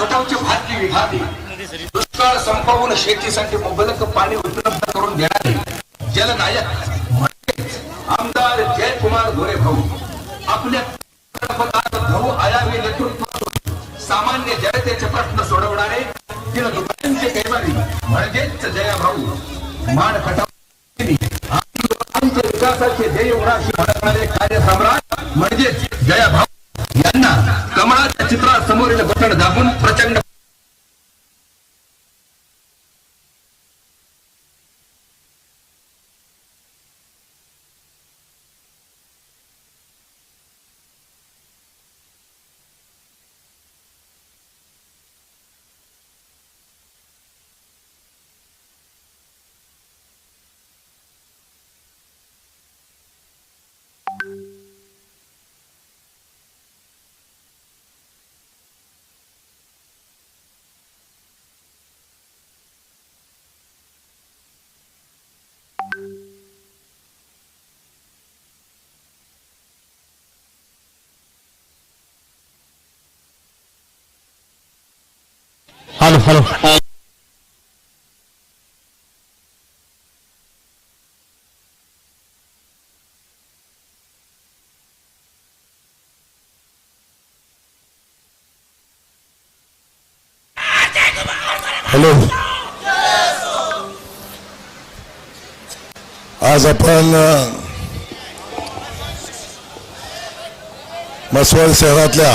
खटावचे भारतीय विधाते दुष्काळ संपवून शेतीसाठी मुबलक पाणी उपलब्ध करून देणारे जलनायक म्हणजेच आमदार जयकुमार गोरे भाऊ. आपल्या भाऊ आयामी नेतृत्व सामान्य जनतेचे प्रश्न सोडवणारे तिला दुकानांचे कैवारी म्हणजेच जया भाऊ. मान खटाव लोकांच्या विकासाचे ध्येयवराशी म्हणणारे कार्यसम्राट म्हणजेच जया भाऊ. यांना कमळाच्या चित्रासमोरील बटण दाबून प्रचंड हॅलो हॅलो हॅलो आज आपण अ, मसवड शहरातल्या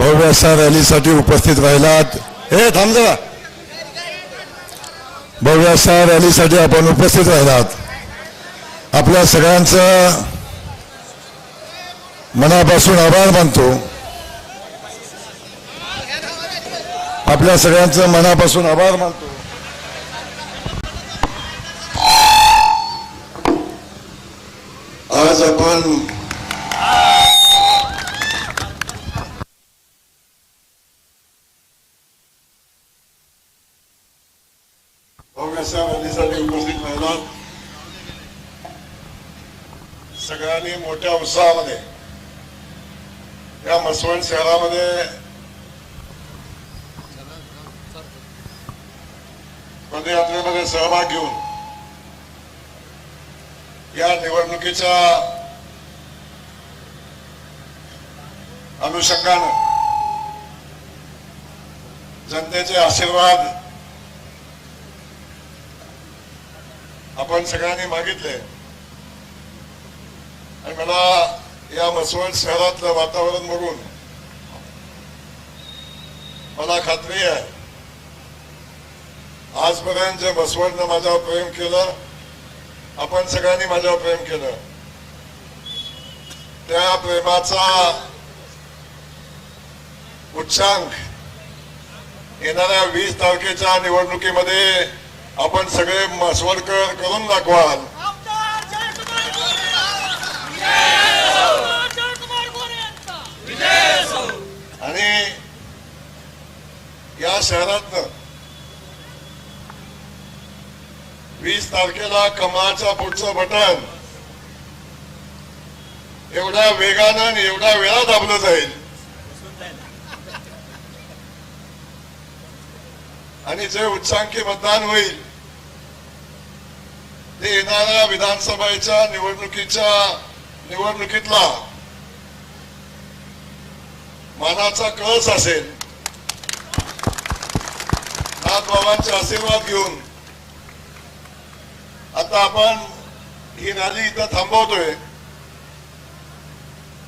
भव्य अशा रॅलीसाठी उपस्थित राहिलात. हे थांब जरा. भव्य अशा रॅलीसाठी आपण उपस्थित राहिलात. आपल्या सगळ्यांचं मनापासून आभार मानतो. आपल्या सगळ्यांचं मनापासून आभार मानतो. आज आपण भव्याशा रॅलीसाठी उपस्थित राहिला सगळ्यांनी उत्साहामध्ये या मसवण शहरामध्ये पदयात्रेमध्ये सहभाग घेऊन या निवडणुकीच्या अनुषंगानं जनतेचे आशीर्वाद आपण सगळ्यांनी मागितले. आणि मला या मसवड शहरातलं वातावरण बघून मला खात्री आहे. आजपर्यंत जे बसवडनं माझ्यावर प्रेम केलं आपण सगळ्यांनी माझ्यावर प्रेम केलं. त्या प्रेमाचा उच्चांक येणाऱ्या वीस तारखेच्या निवडणुकीमध्ये आपण सगळे मसवडकर करून दाखवाल. शहरातनं वीस तारखेला कमळाच्या पुढचं बटन. एवढ्या वेगानं आणि एवढ्या वेळा दाबलं जाईल. आणि जे उच्चांकी मतदान होईल ते येणाऱ्या विधानसभेच्या निवडणुकीच्या निवडणुकीतला मानाचा कळस असेल. नाथबाबांचे आशीर्वाद घेऊन आता आपण ही रॅली इथं थांबवतोय.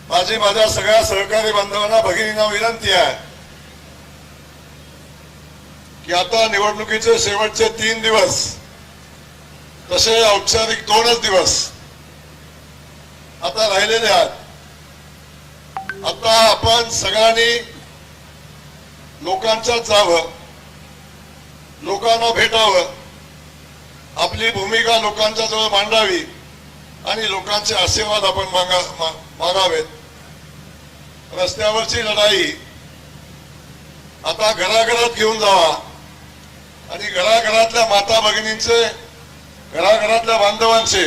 माझी माझ्या सगळ्या सहकारी बांधवांना भगिनींना विनंती आहे की आता निवडणुकीचे शेवटचे तीन दिवस तसे औपचारिक दोनच दिवस आता राहिलेले आहेत. आता आपण सगळ्यांनी लोकांच्यात जावं. लोकांना भेटावं. आपली भूमिका लोकांच्या जवळ मांडावी आणि लोकांचे आशीर्वाद आपण मागा मागावेत. रस्त्यावरची लढाई आता घराघरात घेऊन जावा. आणि घराघरातल्या माता भगिनींचे घराघरातल्या बांधवांचे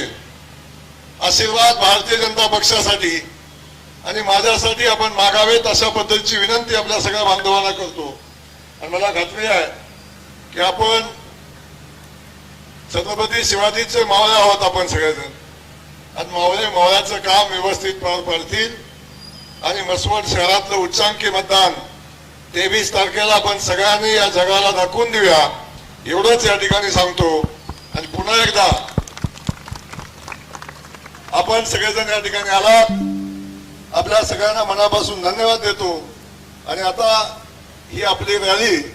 आशीर्वाद भारतीय जनता पक्षासाठी आणि माझ्यासाठी आपण मागावेत अशा पद्धतीची विनंती आपल्या सगळ्या बांधवांना करतो. आणि मला खात्री आहे की आपण छत्रपती शिवाजीचे मावळे आहोत आपण सगळेजण. आणि मावळे मावळ्याचं काम व्यवस्थित पार पाडतील आणि मसवड शहरातलं उच्चांकी मतदान तेवीस तारखेला आपण सगळ्यांनी या जगाला दाखवून देऊया. एवढंच या ठिकाणी सांगतो. आणि पुन्हा एकदा आपण सगळेजण या ठिकाणी आलात. आपल्या सगळ्यांना मनापासून धन्यवाद देतो. आणि आता ही आपली rally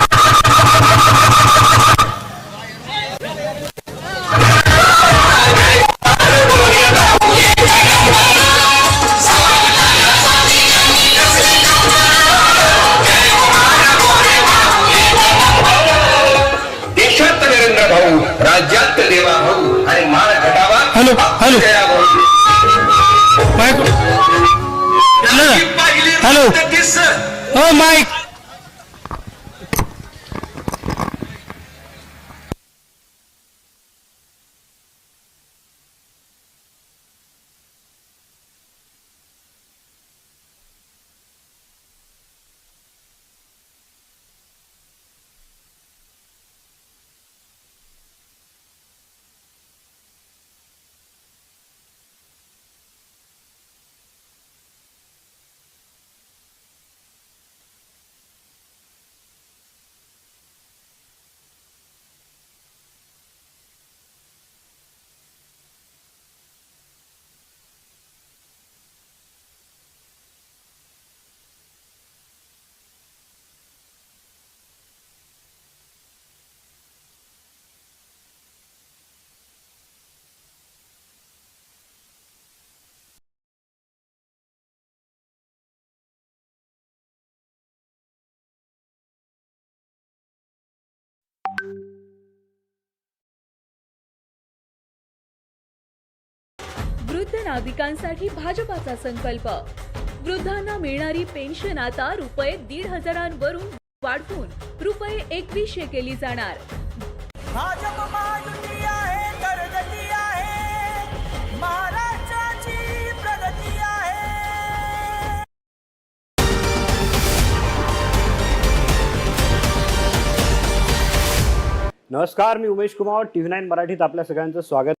hello, hello. Mike. Hello. हो माईक. वृद्ध नागरिकांसाठी भाजपाचा संकल्प. वृद्धांना मिळणारी पेन्शन आता रुपये दीड हजारांवरून वाढवून रुपये एकवीसशे केली जाणार. नमस्कार मी Umesh Kumar T V nine मराठीत आपल्या सगळ्यांचं स्वागत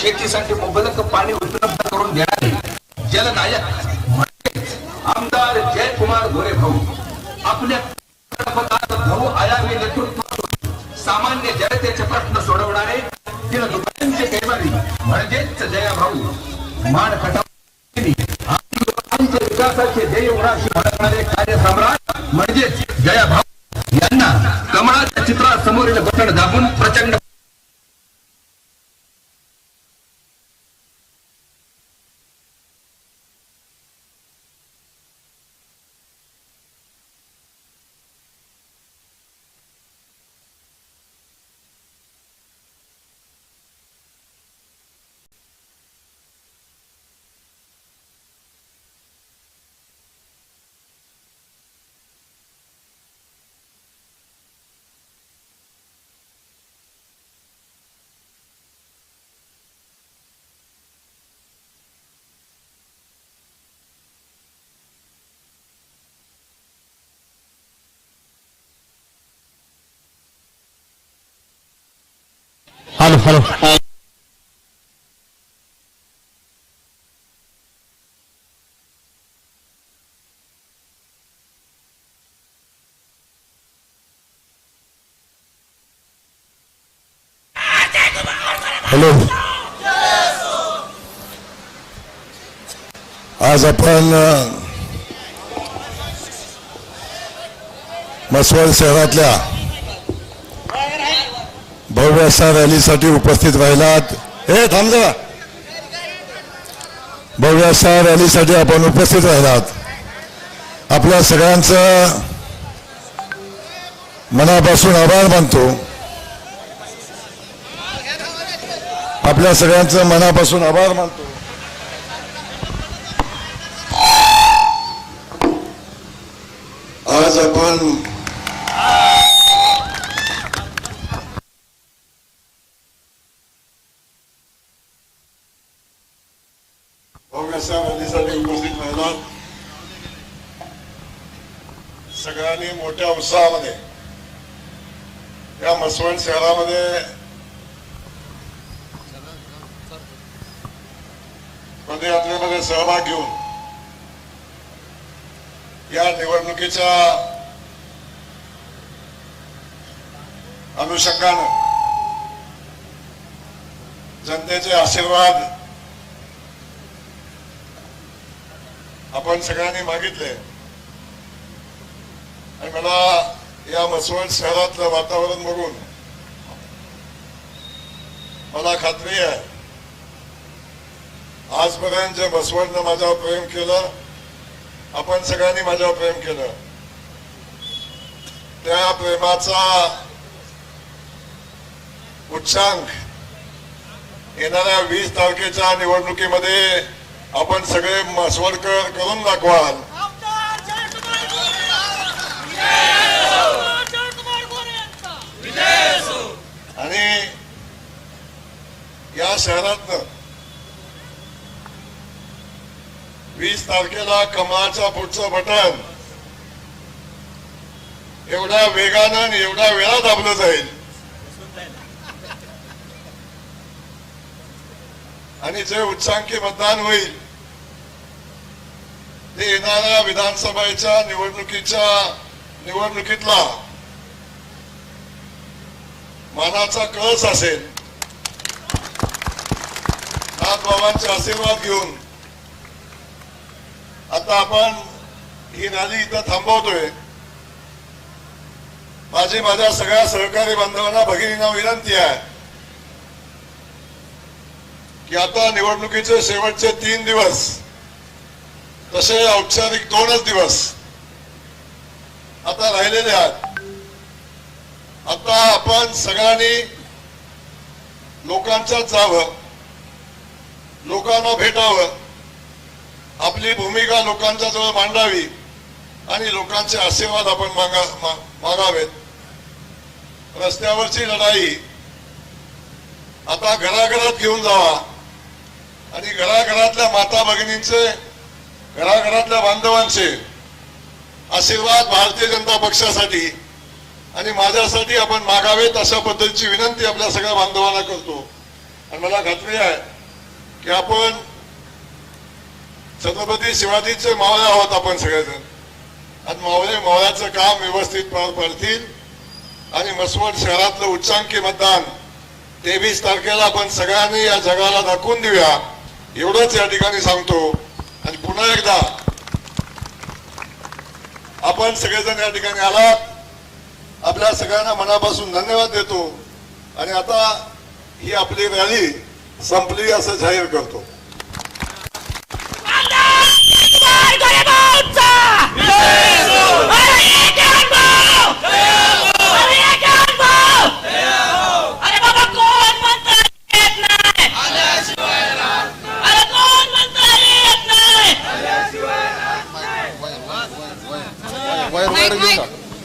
शेतीसाठी मुबलक पाणी उपलब्ध करून देणारे हॅलो हॅलो हॅलो आज आपण अ, म्हसवड शहरातल्या भव्य अशा रॅलीसाठी उपस्थित राहिलात. हे थांब. जरा भव्य अशा रॅलीसाठी आपण उपस्थित राहिलात. आपल्या सगळ्यांचं मनापासून आभार मानतो. आपल्या सगळ्यांचं मनापासून आभार मानतो. आज आपण भव्यसा रॅलीसाठी उपस्थित राहिला सगळ्यांनी मोठ्या उत्साहामध्ये या शहरामध्ये पदयात्रेमध्ये सहभाग घेऊन या निवडणुकीच्या अनुषंगानं जनतेचे आशीर्वाद आपण सगळ्यांनी मागितले. आणि मला या म्हसवड शहरातलं वातावरण बघून. मला खात्री आहे. आजपर्यंत जे बसवडनं माझ्यावर प्रेम केलं आपण सगळ्यांनी माझ्यावर प्रेम केलं. त्या प्रेमाचा उच्चांक येणाऱ्या वीस तारखेच्या निवडणुकीमध्ये आपण सगळे मसवडकर करून दाखवाल आमदार जयकुमार गोरे आमदार जयकुमार गोरे यांचा आणि या शहरातनं वीस तारखेला कमळाच्या पुढचं बटन एवढ्या वेगानं आणि एवढ्या वेळा दाबलं जाईल. आणि जे उच्चांकी मतदान होईल ते येणाऱ्या विधानसभेच्या निवडणुकीच्या निवडणुकीतला मानाचा कळस असेल. नाथबाबांचे आशीर्वाद घेऊन आता आपण ही रॅली इथं थांबवतोय. माझी माझ्या सगळ्या सहकारी बांधवांना भगिनींना विनंती आहे की आता निवडणुकीचे शेवटचे तीन दिवस तसे औपचारिक दोनच दिवस आता राहिलेले आहेत. आता आपण सगळ्यांनी लोकांच्यात जावं लोकांना भेटावं आपली भूमिका लोकांच्या जवळ मांडावी आणि लोकांचे आशीर्वाद आपण मागा मागावेत. रस्त्यावरची लढाई आता घराघरात घेऊन जावा आणि घराघरातल्या माता भगिनींचे घराघरातल्या बांधवांचे आशीर्वाद भारतीय जनता पक्षासाठी आणि माझ्यासाठी आपण मागावेत अशा पद्धतीची विनंती आपल्या सगळ्या बांधवांना करतो. आणि मला खात्री आहे की आपण छत्रपती शिवाजीचे मावळे आहोत आपण सगळेजण. आणि मावळे मावळ्याचं काम व्यवस्थित पार पाडतील. आणि मसवड शहरातलं उच्चांकी मतदान तेवीस तारखेला आपण सगळ्यांनी या जगाला दाखवून देऊया. एवढंच या ठिकाणी सांगतो. आणि पुन्हा एकदा आपण सगळेजण या ठिकाणी आलात. आपल्या सगळ्यांना मनापासून धन्यवाद देतो. आणि आता ही आपली रॅली संपली असं जाहीर करतो.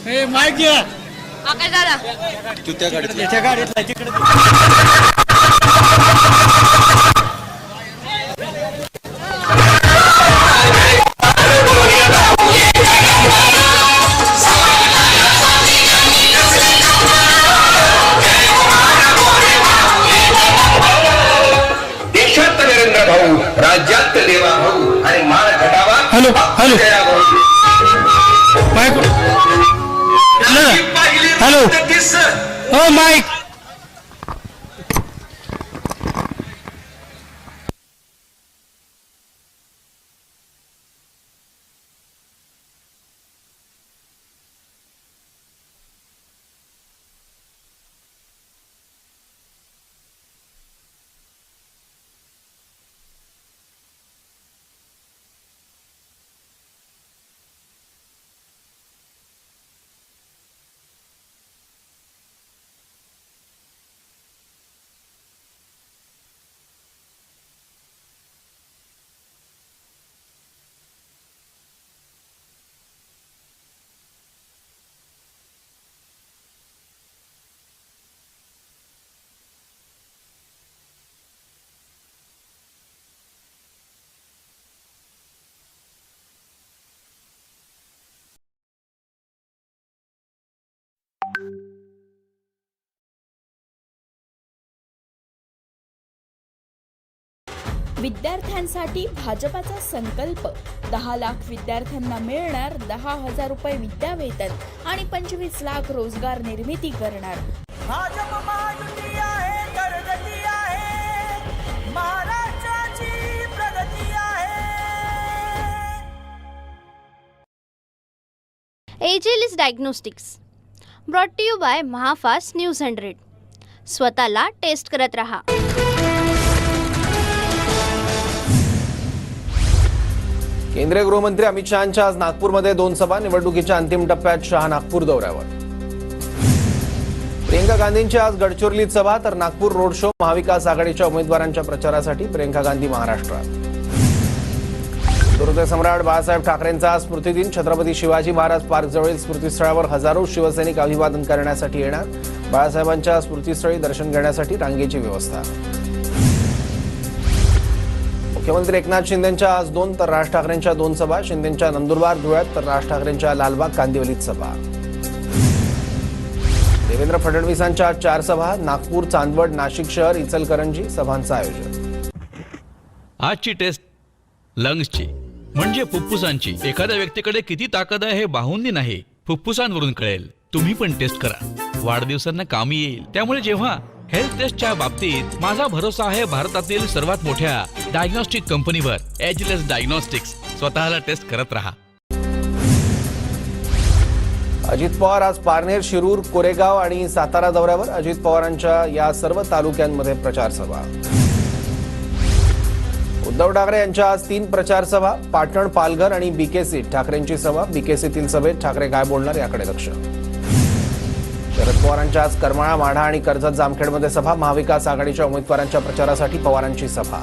जयकुमार गोरे भाऊचा अरे एक आहे भाऊ अरे विद्यार्थ्यांसाठी भाजपाचा संकल्प. दहा लाख विद्यार्थ्यांना मिळणार दहा हजार रुपये विद्यावेतन आणि पंचवीस लाख रोजगार निर्मिती करणार. भाजप महायुती आहे करगती आहे. महाराष्ट्राची प्रगती आहे. Agilus diagnostics. Brought to you by Mahafast news hundred स्वतःला टेस्ट करत रहा. केंद्रीय गृहमंत्री अमित शहाच्या आज नागपूरमध्ये दोन सभा निवडणुकीच्या अंतिम टप्प्यात शहा नागपूर दौऱ्यावर. प्रियंका गांधींची आज गडचिरोलीत सभा तर नागपूर रोड शो महाविकास आघाडीच्या उमेदवारांच्या प्रचारासाठी प्रियंका गांधी महाराष्ट्रात. दुर्दय सम्राट बाळासाहेब ठाकरेंचा आज स्मृतिदिन छत्रपती शिवाजी महाराज पार्कजवळील स्मृतीस्थळावर हजारो शिवसैनिक अभिवादन करण्यासाठी येणार बाळासाहेबांच्या स्मृतीस्थळी दर्शन घेण्यासाठी रांगेची व्यवस्था. मुख्यमंत्री एकनाथ शिंदेच्या आज दोन तर राज ठाकरेंच्या दोन सभा शिंदेच्या नंदुरबार धुळ्यात तर राज ठाकरेंच्या लालबाग कांदिवलीत सभा. देवेंद्र फडणवीसांच्या आज चार सभा नागपूर चांदवड नाशिक शहर इचलकरंजी सभांचं आयोजन. आजची टेस्ट लंग्सची म्हणजे फुफ्फुसांची. एखाद्या व्यक्तीकडे किती ताकद आहे हे बाहूंनी नाही फुफ्फुसांवरून कळेल. तुम्ही पण टेस्ट करा. वाढदिवसांना कामी येईल. त्यामुळे जेव्हा हेल्थ टेस्टच्या बाबतीत माझा भरोसा आहे भारतातील सर्वात मोठ्या डायग्नॉस्टिक कंपनीवर एजलेस डायग्नॉस्टिक्स स्वतःला टेस्ट करत राहा. अजित पवार आज पारनेर शिरूर कोरेगाव आणि सातारा दौऱ्यावर. अजित पवारांच्या या सर्व तालुक्यांमध्ये प्रचार सभा उद्धव ठाकरे यांच्या आज तीन प्रचार सभा पाटण पालघर आणि बीकेसी ठाकरेंची सभा. बीकेसीतील सभेत ठाकरे काय बोलणार याकडे लक्ष. शरद पवारांच्या आज करमाळा माढा आणि कर्जत जामखेडमध्ये सभा. महाविकास आघाडीच्या उमेदवारांच्या प्रचारासाठी पवारांची सभा.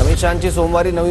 अमित शहाची सोमवारी नवी